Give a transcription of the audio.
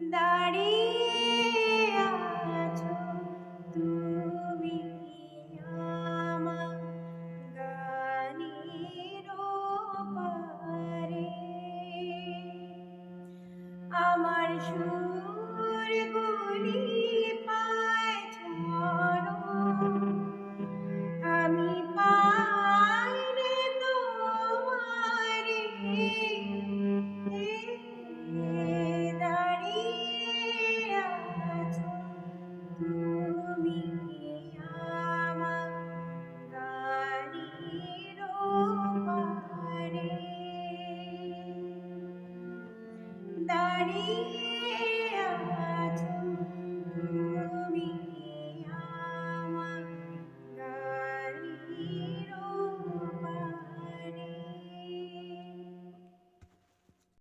দাঁড়িয়ে আছো তুমি আমার গানের পারে আমার সুর দাঁড়িয়ে